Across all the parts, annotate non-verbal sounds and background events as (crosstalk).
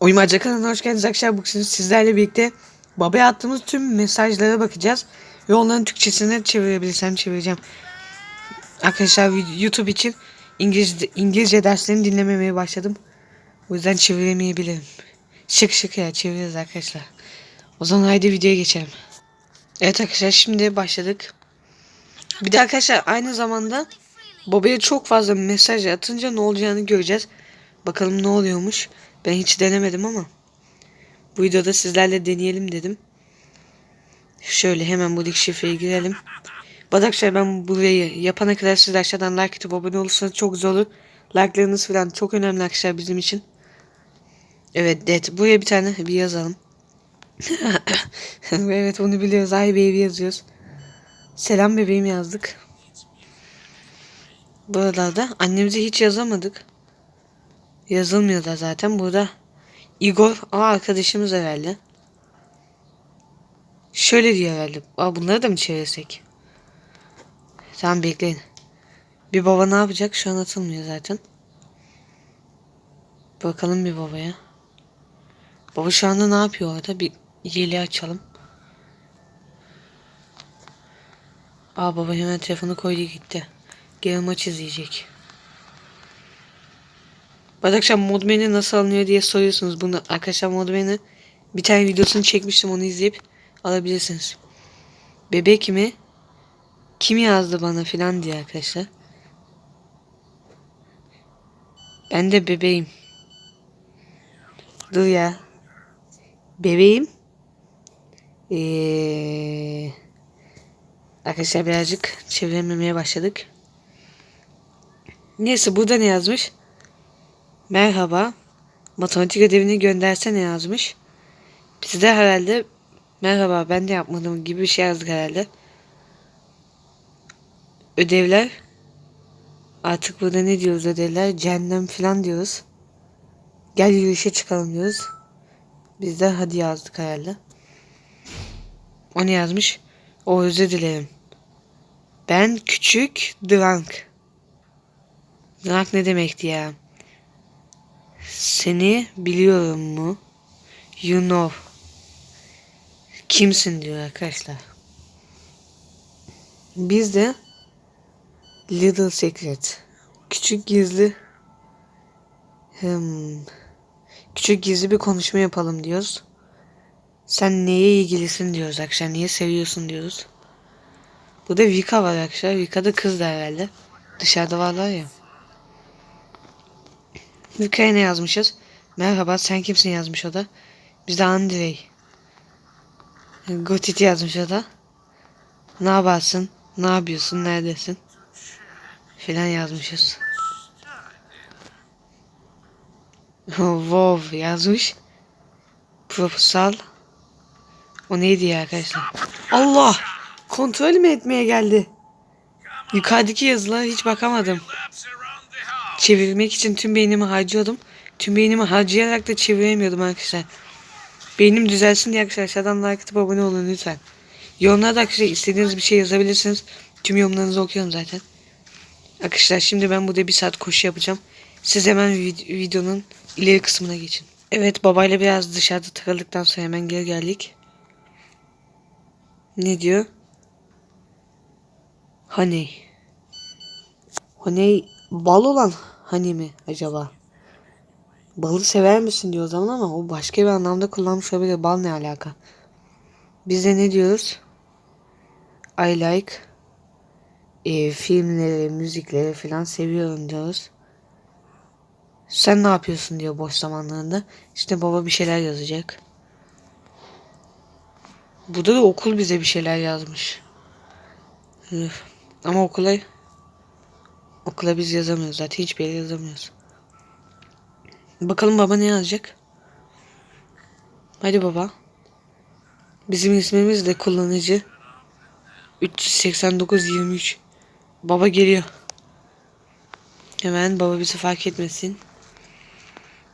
Uyumacı kanalına hoş geldiniz arkadaşlar. Bugün sizlerle birlikte babaya attığımız tüm mesajlara bakacağız. Ve onların Türkçesini çevirebilirsem çevireceğim. Arkadaşlar YouTube için İngilizce, İngilizce derslerini dinlememeye başladım. O yüzden çeviremeyebilirim. Şık şık ya çeviririz arkadaşlar. O zaman haydi videoya geçelim. Evet arkadaşlar şimdi başladık. Bir de arkadaşlar aynı zamanda babaya çok fazla mesaj atınca ne olacağını göreceğiz. Bakalım ne oluyormuş. Ben hiç denemedim ama. Bu videoda sizlerle deneyelim dedim. Şöyle hemen buradaki şifreye girelim. Badakşar ben burayı yapana kadar siz aşağıdan like atıp abone olursanız çok güzel olur. Like'larınız falan çok önemli arkadaşlar bizim için. Evet det. Buraya bir tane bir yazalım. (laughs) evet onu biliyoruz. Ay baby yazıyoruz. Selam bebeğim yazdık. Buralarda annemize hiç yazamadık. Yazılmıyor da zaten. Burada Igor aa arkadaşımız herhalde. Şöyle diyor herhalde. Aa bunları da mı çevirsek? Tamam bekleyin. Bir baba ne yapacak? Şu an atılmıyor zaten. Bakalım bir babaya. Baba şu anda ne yapıyor orada? Bir yeli açalım. Aa baba hemen telefonu koydu gitti. Geri maç izleyecek. Arkadaşlar modmeni nasıl alınıyor diye soruyorsunuz. Bunu arkadaşlar modmeni bir tane videosunu çekmiştim onu izleyip alabilirsiniz. Bebek mi? Kim yazdı bana filan diye arkadaşlar. Ben de bebeğim. Dur ya. Bebeğim. Ee, arkadaşlar birazcık çevirememeye başladık. Neyse burada ne yazmış? Merhaba. Matematik ödevini göndersene yazmış. Biz de herhalde merhaba ben de yapmadım gibi bir şey yazdık herhalde. Ödevler artık burada ne diyoruz ödevler? Cehennem falan diyoruz. Gel yürüyüşe çıkalım diyoruz. Biz de hadi yazdık herhalde. O ne yazmış? O özür dilerim. Ben küçük drunk. Drunk ne demekti ya? Seni biliyorum mu? You know. Kimsin diyor arkadaşlar. Biz de Little Secret. Küçük gizli hmm, küçük gizli bir konuşma yapalım diyoruz. Sen neye ilgilisin diyoruz arkadaşlar. Niye seviyorsun diyoruz. Burada Vika var arkadaşlar. Vika da kız da herhalde. Dışarıda varlar ya. Vika'ya ne yazmışız? Merhaba sen kimsin yazmış o da. Biz de Andrei. Gotit yazmış o da. Ne yaparsın? Ne yapıyorsun? Neredesin? Filan yazmışız. wow yazmış. Proposal. O neydi ya arkadaşlar? Allah! Kontrol mü etmeye geldi? Yukarıdaki yazılara hiç bakamadım. Çevirmek için tüm beynimi harcıyordum. Tüm beynimi harcayarak da çeviremiyordum arkadaşlar. Beynim düzelsin diye arkadaşlar aşağıdan like atıp abone olun lütfen. Yorumlarda arkadaşlar istediğiniz bir şey yazabilirsiniz. Tüm yorumlarınızı okuyorum zaten. Arkadaşlar şimdi ben burada bir saat koşu yapacağım. Siz hemen vid- videonun ileri kısmına geçin. Evet babayla biraz dışarıda takıldıktan sonra hemen geri geldik. Ne diyor? Honey. Honey bal olan hani mi acaba? Balı sever misin diyor o zaman ama o başka bir anlamda kullanmış olabilir. Bal ne alaka? Biz de ne diyoruz? I like e, filmleri, müzikleri falan seviyorum diyoruz. Sen ne yapıyorsun diyor boş zamanlarında. İşte baba bir şeyler yazacak. Burada da okul bize bir şeyler yazmış. Ama okula okula biz yazamıyoruz zaten hiçbir yere yazamıyoruz. Bakalım baba ne yazacak? Hadi baba. Bizim ismimiz de kullanıcı 38923. Baba geliyor. Hemen baba bizi fark etmesin.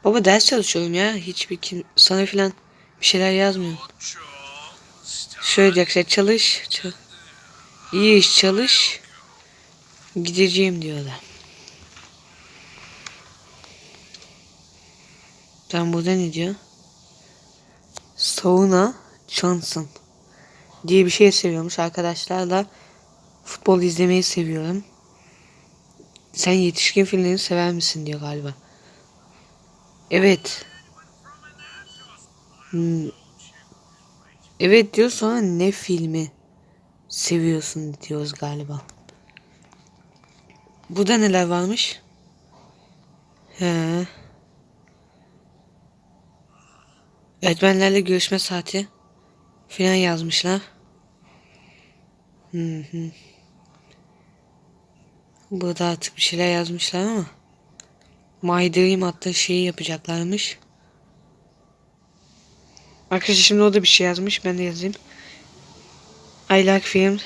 Baba ders çalışıyorum ya. Hiçbir kim sana filan bir şeyler yazmıyor. Şöyle diyecekler çalış. çal- İyi iş çalış. Gideceğim diyorlar. Tam burada ne diyor? Sauna Johnson diye bir şey seviyormuş. Arkadaşlarla futbol izlemeyi seviyorum. Sen yetişkin filmlerini sever misin diyor galiba. Evet. Hmm. Evet diyor sonra ne filmi seviyorsun diyoruz galiba. Burada neler varmış? He. Öğretmenlerle görüşme saati filan yazmışlar. Hı hı. Burada artık bir şeyler yazmışlar ama My Dream adlı şeyi yapacaklarmış. Arkadaşlar şimdi o da bir şey yazmış. Ben de yazayım. I like film.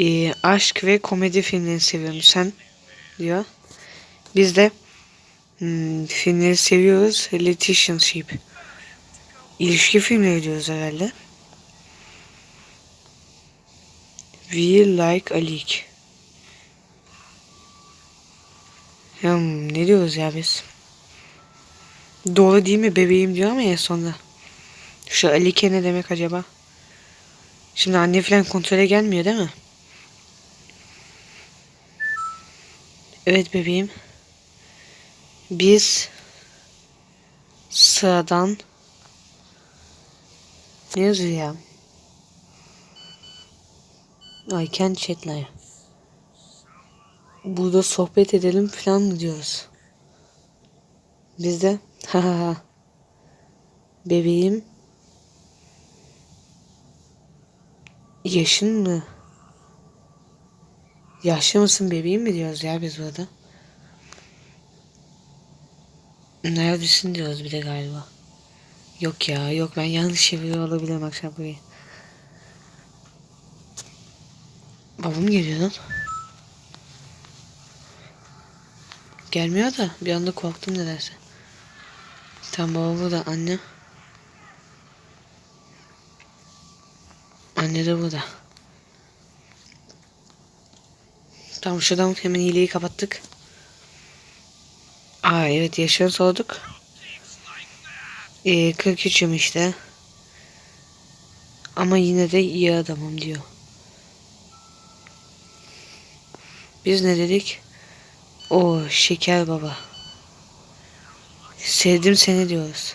Ee, aşk ve komedi filmlerini seviyorum sen diyor. Biz de hmm, filmleri seviyoruz. Relationship. İlişki filmleri diyoruz herhalde. We like Alik. Hmm, ne diyoruz ya biz? Doğru değil mi bebeğim diyor ama en sonunda. Şu Alike ne demek acaba? Şimdi anne falan kontrole gelmiyor değil mi? Evet bebeğim. Biz sıradan ne yazıyor ya? I can chat now. Burada sohbet edelim falan mı diyoruz? Biz de (laughs) ha ha. Bebeğim yaşın mı? Yaşlı mısın bebeğim mi diyoruz ya biz burada? Neredesin diyoruz bir de galiba. Yok ya yok ben yanlış çeviriyor olabilirim akşam burayı. Babam geliyor lan. Gelmiyor da bir anda korktum nedense. Tamam baba burada anne. Anne de burada. Tamam şuradan hemen hileyi kapattık. Aa evet yaşını sorduk. Ee, 43'üm işte. Ama yine de iyi adamım diyor. Biz ne dedik? O şeker baba. Sevdim seni diyoruz.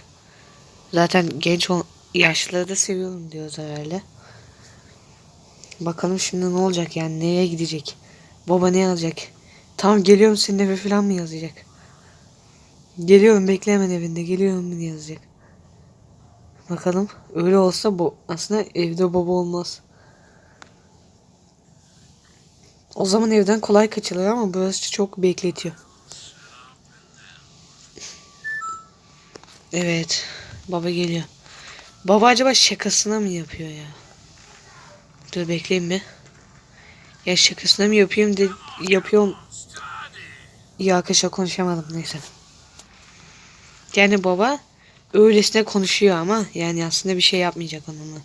Zaten genç ol yaşlıları da seviyorum diyoruz herhalde. Bakalım şimdi ne olacak yani nereye gidecek? Baba ne yazacak? Tam geliyorum senin eve falan mı yazacak? Geliyorum bekle hemen evinde geliyorum mu yazacak? Bakalım öyle olsa bu aslında evde baba olmaz. O zaman evden kolay kaçılır ama burası çok bekletiyor. Evet. Baba geliyor. Baba acaba şakasına mı yapıyor ya? Dur bekleyin mi? Ya şakasına mı yapayım de yapıyorum. Ya arkadaşlar konuşamadım neyse. Yani baba öylesine konuşuyor ama yani aslında bir şey yapmayacak onunla.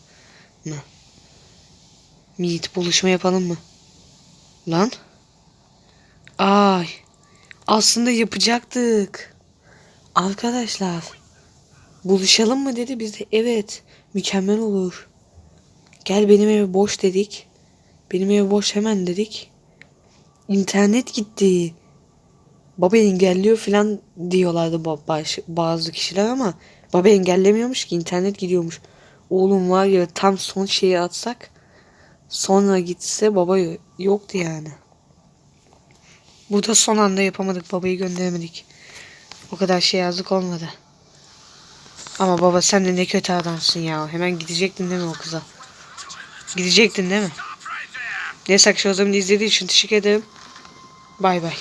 Mı? Meet buluşma yapalım mı? Lan. Ay. Aslında yapacaktık. Arkadaşlar. Buluşalım mı dedi biz de evet. Mükemmel olur. Gel benim ev boş dedik. Benim ev boş hemen dedik. İnternet gitti. Baba engelliyor falan diyorlardı bazı kişiler ama baba engellemiyormuş ki internet gidiyormuş. Oğlum var ya tam son şeyi atsak sonra gitse baba yo- yoktu yani. Bu da son anda yapamadık babayı gönderemedik. O kadar şey yazık olmadı. Ama baba sen de ne kötü adamsın ya. Hemen gidecektin değil mi o kıza? Gidecektin değil mi? Neyse arkadaşlar o zaman izlediğiniz için teşekkür ederim. Bay bay.